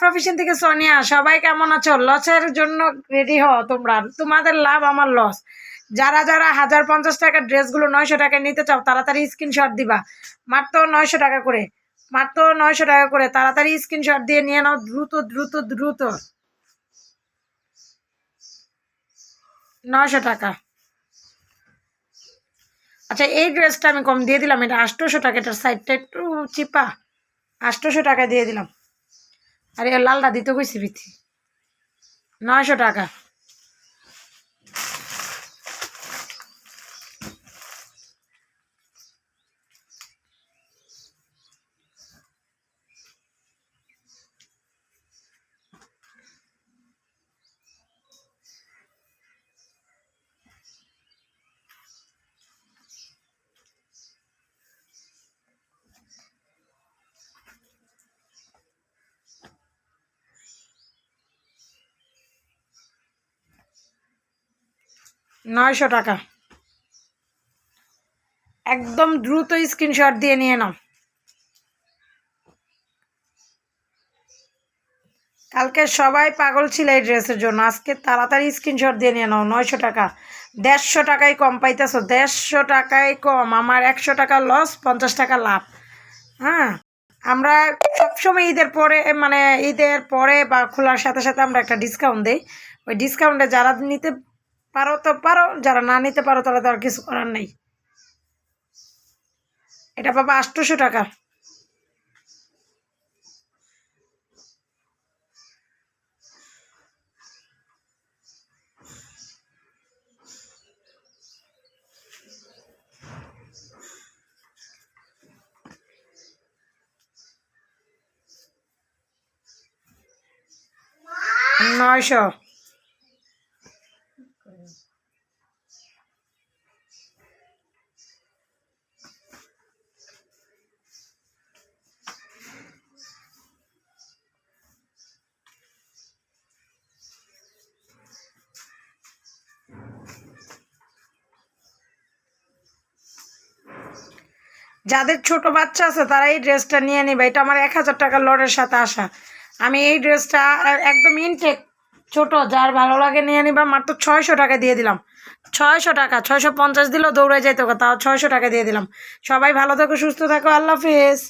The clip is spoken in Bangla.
প্রফেশন থেকে সোনিয়া, সবাই কেমন আছো? লসের জন্য রেডি হও তোমরা। তোমাদের লাভ, আমার লস যারা যারা হাজার পঞ্চাশ টাকার ড্রেসগুলো নয়শো টাকায় নিতে চাও, তাড়াতাড়ি স্ক্রিনশট দিবা। মাত্র নয়শো টাকা করে। মাত্র নয়শো টাকা করে। তাড়াতাড়ি স্ক্রিনশট দিয়ে নিয়ে নাও। দ্রুত দ্রুত দ্রুত। নয়শো টাকা। আচ্ছা এই ড্রেসটা আমি কম দিয়ে দিলাম। এটা আটশোশো টাকা। এটার সাইডটা একটু চিপা। আটশোশো টাকা দিয়ে দিলাম। আর লালটা দিতে কইছি বিথি নয়শো টাকা। নয়শো টাকা। একদম দ্রুত স্ক্রিনশট দিয়ে নিয়ে নাও। কালকে সবাই পাগল ছিল এই ড্রেসের জন্য। আজকে তাড়াতাড়ি স্ক্রিনশট দিয়ে নিয়ে নাও, নয়শো টাকা। দেড়শো টাকায় কম পাইতেছো, দেড়শো টাকায় কম। আমার একশো টাকা লস পঞ্চাশ টাকা লাভ। হ্যাঁ আমরা সবসময় ঈদের পরে মানে ঈদের পরে বা খোলার সাথে সাথে আমরা একটা ডিসকাউন্ট দিই। ওই ডিসকাউন্টে যারা নিতে পারো তো পারো, যারা না নিতে পারো তারা তো আর কিছু করার নেই। এটা পাবা আটশোশো টাকা। নয়শো। যাদের ছোট বাচ্চা আছে, তারা এই ড্রেসটা নিয়ে নিবে। এটা আমার এক হাজার টাকার লডের সাথে আসা। আমি এই ড্রেসটা একদম ইনটেক ছোট, যার ভালো লাগে নিয়ে নিবা মাত্র ছয়শো টাকা দিয়ে দিলাম। ছয়শো টাকা, ছয়শো পঞ্চাশ দিলেও দৌড়ে যাইতো তাও ছয়শো টাকা দিয়ে দিলাম। সবাই ভালো থাকো, সুস্থ থাকো, আল্লাহ হাফিজ।